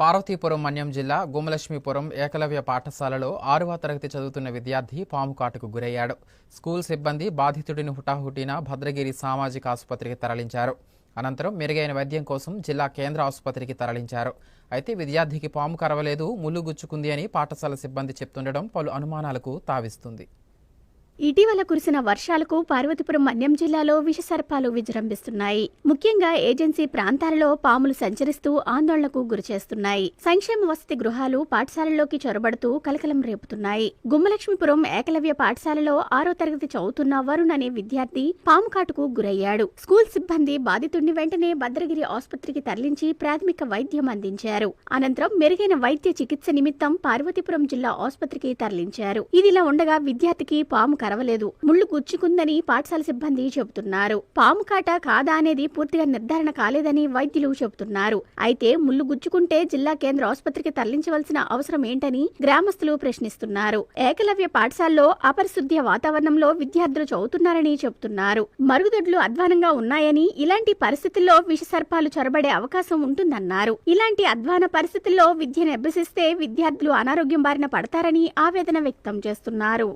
పార్వతీపురం మన్యం జిల్లా గుమలక్ష్మీపురం ఏకలవ్య పాఠశాలలో ఆరవ తరగతి చదువుతున్న విద్యార్థి పాము కాటుకు గురయ్యాడు. స్కూల్ సిబ్బంది బాధితుడిని హుటాహుటిన భద్రగిరి సామాజిక ఆసుపత్రికి తరలించారు. అనంతరం మెరుగైన వైద్యం కోసం జిల్లా కేంద్ర ఆసుపత్రికి తరలించారు. అయితే విద్యార్థికి పాము కరవలేదు ముళ్ళు గుచ్చుకుంది అని పాఠశాల సిబ్బంది చెప్తుండడం పలు అనుమానాలకు తావిస్తుంది. ఇటీవల కురిసిన వర్షాలకు పార్వతీపురం మన్యం జిల్లాలో విషసర్పాలు విజృంభిస్తున్నాయి. ముఖ్యంగా ఏజెన్సీ ప్రాంతాలలో పాములు సంచరిస్తూ ఆందోళనకు గురిచేస్తున్నాయి. సంక్షేమ వసతి గృహాలు పాఠశాలల్లోకి చొరబడుతూ కలకలం రేపుతున్నాయి. గుమ్మలక్ష్మీపురం ఏకలవ్య పాఠశాలలో ఆరో తరగతి చదువుతున్న వరుణ్ అనే విద్యార్థి పాము కాటుకు గురయ్యాడు. స్కూల్ సిబ్బంది బాధితుడిని వెంటనే భద్రగిరి ఆసుపత్రికి తరలించి ప్రాథమిక వైద్యం అందించారు. అనంతరం మెరుగైన వైద్య చికిత్స నిమిత్తం పార్వతీపురం జిల్లా ఆసుపత్రికి తరలించారు. ఇదిలా ఉండగా విద్యార్థికి పాము తెరవలేదు ముళ్ళు గుచ్చుకుందని పాఠశాల సిబ్బంది చెబుతున్నారు. పాము కాట కాదా అనేది పూర్తిగా నిర్ధారణ కాలేదని వైద్యులు చెబుతున్నారు. అయితే ముళ్ళు గుచ్చుకుంటే జిల్లా కేంద్ర ఆసుపత్రికి తరలించవలసిన అవసరం ఏంటని గ్రామస్తులు ప్రశ్నిస్తున్నారు. ఏకలవ్య పాఠశాలలో అపరిశుద్ధ్య వాతావరణంలో విద్యార్థులు చదువుతున్నారని చెబుతున్నారు. మరుగుదొడ్లు అధ్వానంగా ఉన్నాయని ఇలాంటి పరిస్థితుల్లో విషసర్పాలు చొరబడే అవకాశం ఉంటుందన్నారు. ఇలాంటి అధ్వాన పరిస్థితుల్లో విద్యను అభ్యసిస్తే విద్యార్థులు అనారోగ్యం బారిన పడతారని ఆవేదన వ్యక్తం చేస్తున్నారు.